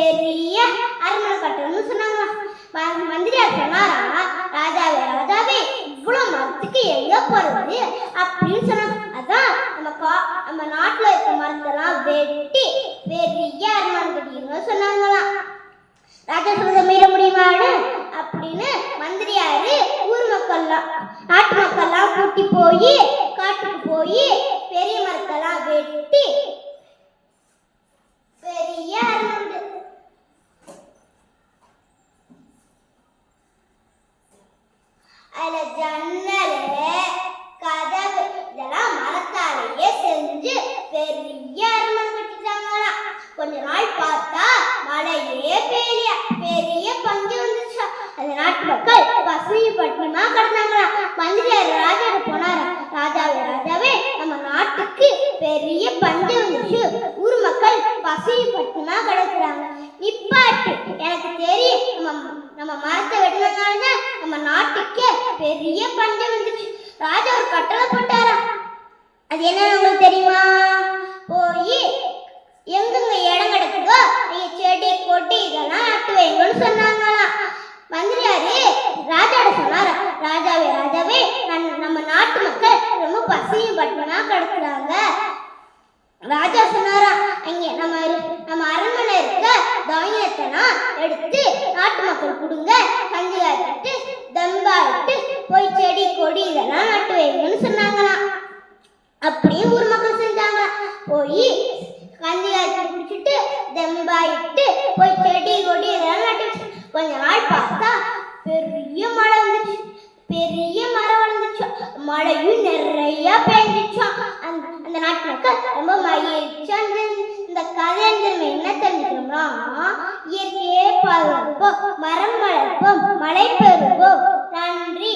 பெரிய அரண்மனை கட்டணும்னு சொன்னாங்க. மந்திரியா மந்திரியார் சொன்னாரா ராஜாவே ராஜாவே இவ்வளவு மரத்துக்கு எங்க போறது? அப்படின்னு சொன்னாங்க. அதான் நம்ம கா நம்ம நாட்டுல இருக்க மரத்தெல்லாம் வெட்டி பெரிய அரண்மனை கட்டிக்கணும்னு சொன்னாங்களாம். ராஜா சொல்றதை மீற முடியுமான்னு அப்படின்னு மந்திரியாரு ஊர் மக்கள்லாம் நாட்டு மக்கள்லாம் கூட்டி போய் கொஞ்ச நாள் பார்த்தா மழையே பெரிய பெரிய பஞ்சு வந்துச்சு. அந்த நாட்டு மக்கள் பசுமை பட்டினமா கடந்தாங்களாம் மந்திரியார் ராஜா போனாரா. ராஜாவே ராஜாவே நம்ம நாட்டுக்கு பெரிய பஞ்சு வந்துச்சு. ஊர் மக்கள் பசுமை பட்டினமா கிடக்குறாங்க. நிப்பாட்டு எனக்கு தெரியும். நம்ம நம்ம மரத்தை வெட்டினதுனால நம்ம நாட்டுக்கே பெரிய பஞ்சு வந்துச்சு. ராஜா ஒரு கட்டளை போட்டாரா. அது என்ன உங்களுக்கு தெரியுமா போய் எங்கெங்க இடம் கிடக்குதோ நீங்க செடி கொடி இதெல்லாம் நட்டு வைங்கன்னு சொன்னாங்களாம் மந்திரியாரு ராஜாட சொன்னாரா ராஜாவே ராஜாவே நன்- நம்ம நாட்டு மக்கள் ரொம்ப பசியும் பட்டினா கிடக்குறாங்க ராஜா சொன்னாரா அங்க நம்ம நம்ம அரண்மனை இருக்க தானியத்தெல்லாம் எடுத்து நாட்டு மக்கள் கொடுங்க. கஞ்சி காய்ச்சிட்டு தம்பாயிட்டு போய் செடி கொடி இதெல்லாம் நட்டு வைங்கன்னு சொன்னாங்களாம். அப்படியே ஊர் மக்கள் செஞ்சாங்க போய் கஞ்சி காய்ச்சி குடிச்சிட்டு தெம்பாயிட்டு போய் செடி மழையும் நிறைய பெஞ்சிச்சான் அந்த அந்த நாட்டு மக்கள் ரொம்ப மகிழ்ச்சியா இந்த கதை நம்ம என்ன தெரிஞ்சுக்கிறோம்னா இயற்கையே பாதுகாப்போம் மரம் வளர்ப்போம் மழை பெறுவோம். நன்றி.